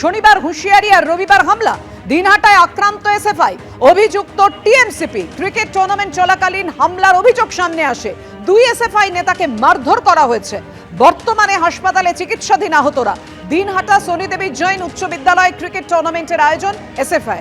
শনিবার হুঁশিয়ারি আর রবিবার হামলা। দিনহাটায় আক্রান্ত এসএফআই। অভিযুক্ত টিএমসিপি। ক্রিকেট টুর্নামেন্ট চলাকালীন হামলার অভিযোগ সামনে আসে। দুই এসএফআই নেতাকে মারধর করা হয়েছে। বর্তমানে হাসপাতালে চিকিৎসাধীন আহতরা। দিনহাটা সোনিদেবী জৈন উচ্চ বিদ্যালয় ক্রিকেট টুর্নামেন্টের আয়োজন এসএফআই।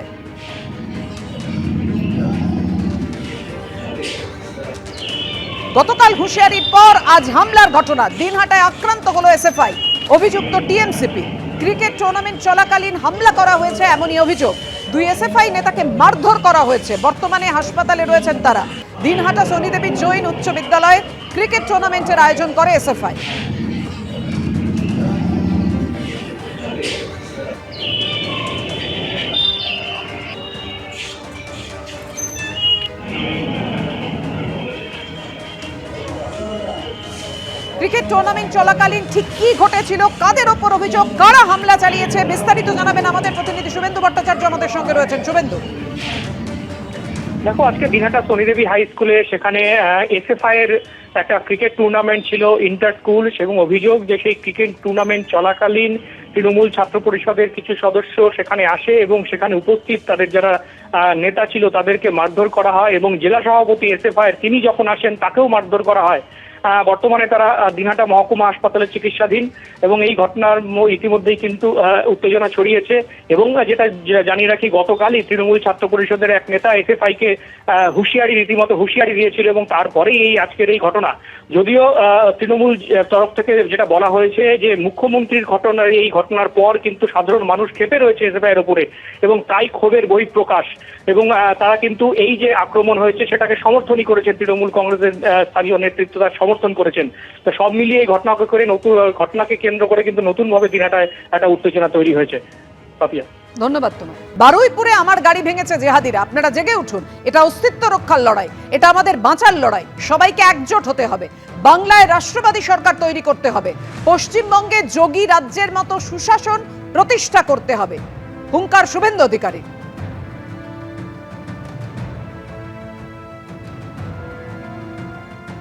গতকাল হুঁশিয়ারির পর আজ হামলার ঘটনা। দিনহাটায় আক্রান্ত হলো এসএফআই। অভিযুক্ত টিএমসিপি। ক্রিকেট টুর্নামেন্ট চলাকালীন হামলা করা হয়েছে এমনই অভিযোগ। দুই এসএফআই নেতাকে মারধর করা হয়েছে। বর্তমানে হাসপাতালে রয়েছেন তারা। দিনহাটা শনিদেবী জৈন উচ্চ বিদ্যালয়ে ক্রিকেট টুর্নামেন্টের আয়োজন করে এসএফআই। ক্রিকেট টুর্নামেন্ট চলাকালীন ঠিক কি ঘটেছিল? কাদের ওপর অভিযোগ? কারা হামলা চালিয়েছে? বিস্তারিত জানাবেন আমাদের প্রতিনিধি শুভেন্দু ভট্টাচার্য আমাদের সঙ্গে রয়েছেন। শুভেন্দু। দেখো, আজকে দিনহাটা শনিদেবী হাই স্কুলে সেখানে এসএফআই এর একটা ক্রিকেট টুর্নামেন্ট ছিল ইন্টার স্কুল এবং অভিযোগ যে সেই ক্রিকেট টুর্নামেন্ট চলাকালীন তৃণমূল ছাত্র পরিষদের কিছু সদস্য সেখানে আসে এবং সেখানে উপস্থিত তাদের যারা নেতা ছিল তাদেরকে মারধর করা হয় এবং জেলা সভাপতি এসএফআই তিনি যখন আসেন তাকেও মারধর করা হয়। বর্তমানে তারা দিনাটা মহকুমা হাসপাতালে চিকিৎসাধীন এবং এই ঘটনার ইতিমধ্যেই কিন্তু উত্তেজনা ছড়িয়েছে এবং যেটা জানিয়ে রাখি, গতকালই তৃণমূল ছাত্র পরিষদের এক নেতা এসএফআই কে হুঁশিয়ারি, রীতিমতো হুঁশিয়ারি দিয়েছিল এবং তারপরেই এই আজকের এই ঘটনা। যদিও তৃণমূল তরফ থেকে যেটা বলা হয়েছে যে মুখ্যমন্ত্রীর ঘটনার, এই ঘটনার পর কিন্তু সাধারণ মানুষ ক্ষেপে রয়েছে এসএফআই এর উপরে এবং তাই ক্ষোভের বহিঃপ্রকাশ। এবং তারা কিন্তু এই যে আক্রমণ হয়েছে সেটাকে সমর্থনই করেছে তৃণমূল কংগ্রেসের স্থানীয় নেতৃত্ব তার সমর্থন করেছেন। তো সব মিলিয়ে এই ঘটনাকে করে নতুন, ঘটনাকে কেন্দ্র করে কিন্তু নতুন ভাবে দিনহাটায় একটা উত্তেজনা তৈরি হয়েছে। পাপিয়া। ধন্যবাদ তোমায় বারুইপুরে আমার গাড়ি ভেঙেছে জেহাদিরা। আপনারা জেগে উঠুন। এটা অস্তিত্ব রক্ষার লড়াই। এটা আমাদের বাঁচার লড়াই। সবাইকে একজোট হতে হবে। বাংলায় রাষ্ট্রবাদী সরকার তৈরি করতে হবে। পশ্চিমবঙ্গে যোগী রাজ্যের মতো সুশাসন প্রতিষ্ঠা করতে হবে। হুঙ্কার শুভেন্দু অধিকারী।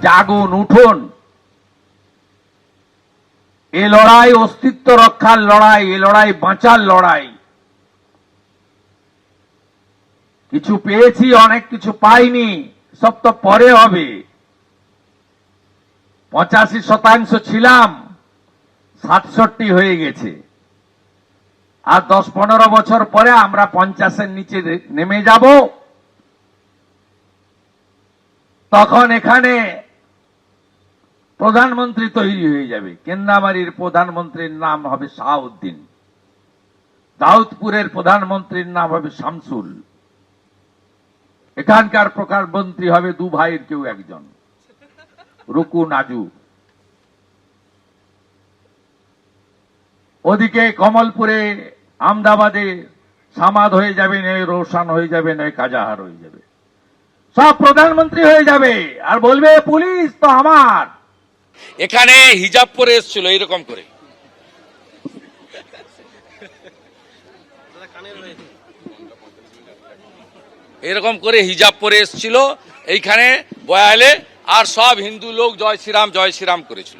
জাগুন, উঠুন। এ লড়াই অস্তিত্ব রক্ষার লড়াই, এ লড়াই বাঁচার লড়াই। কিছু পেয়েছি, অনেক কিছু পাইনি, সব তো পরে হবে। পঁচাশি শতাংশ ছিলাম, সাতষট্টি হয়ে গেছে। আর দশ পনেরো বছর পরে আমরা পঞ্চাশের নিচে নেমে যাব। তখন এখানে প্রধানমন্ত্রী তৈরি হয়ে যাবে। কেন্দামারির প্রধানমন্ত্রীর নাম হবে শাহউদ্দিন। দাউদপুরের প্রধানমন্ত্রীর নাম হবে শামসুল। এখানকার প্রধানমন্ত্রী হবে দু ভাইয়ের কেউ একজন। রুকু নাজু। ওদিকে কমলপুরে আমদাবাদে সামাদ হয়ে যাবে নয় রোশন হয়ে যাবে নয় কাজাহার হয়ে যাবে। সব প্রধানমন্ত্রী হয়ে যাবে আর বলবে পুলিশ তো আমার। এখানে হিজাব পরে এসেছিল এরকম করে। এরকম করে হিজাব পরে এসছিল। এইখানে বয়ালে আর সব হিন্দু লোক জয় শ্রীরাম জয় শ্রীরাম করেছিল।